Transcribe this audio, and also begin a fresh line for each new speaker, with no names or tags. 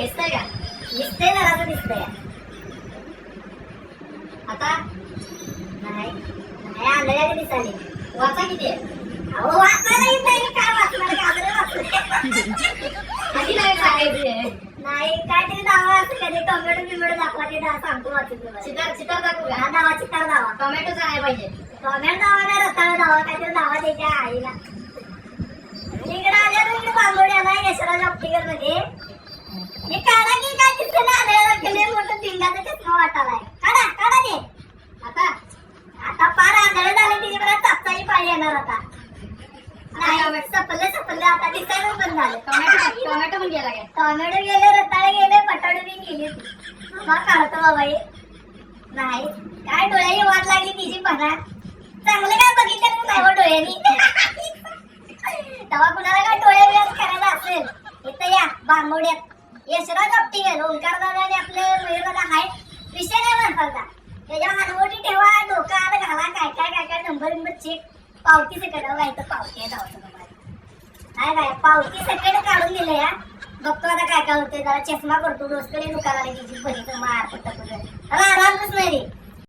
दिसतंय का?
दिसतंय जरासं दिसतंय.
आता?
नाही. नाही आंधळ्याला दिसाले
वाचा किती आहे?
अहो वाचायला येत नाही काय वाचणार कागद वाचले
आधी नाही सांगायचे
नाही काय तरी दावा असं कधी टोमॅटो बिमॅटो दाखवा ते दा- सांगतो वाचून
चितार चितार दाखवू
हा दावा चित्तार दावा.
टोमॅटो सांगायला पाहिजे.
टोमॅटो दावा नाही रताळा दावा काहीतरी दावा द्यायच्या आईला. इकडे आल्या तर इकडे बांबोडी आला यशराज ऑप्टिकलमध्ये हे काढा की काय दिसतं ना आलेला गेले मोठं भिंगाचा चष्मा वाटालाय काढा काढा ते
आता
आता पार आंधळे झाले तिथे मला येणार आता. नाही सपले सपले आता दिसायला पण झालं.
टोमॅटो टोमॅटो पण गेला काय?
टोमॅटो गेले रताळे गेले बटाटे बी गेले. मग काढतो बाबा हे. नाही काय डोळ्याची वाट लागली तिची पणा चांगलं काय बघितलं नाही डोळ्यांनी? तेव्हा कुणाला काय डोळे बिळे करायला असेल? इथं या बांबवड्यात यशराज ऑप्टिकल ओंकार दादा आणि आपले मयूर दादा हाय. विषय काय म्हणतात त्याच्या हनवटी ठेवा डोकं घाला काय काय काय काय नंबर नंबर चेक पावती सकट काय तर पावती आहे काय काय पावती सकट काढून दिलं या. बघतो आता काय काय होते जरा चष्मा करतो रोजकडे दुकानाला गेली बघितलं मार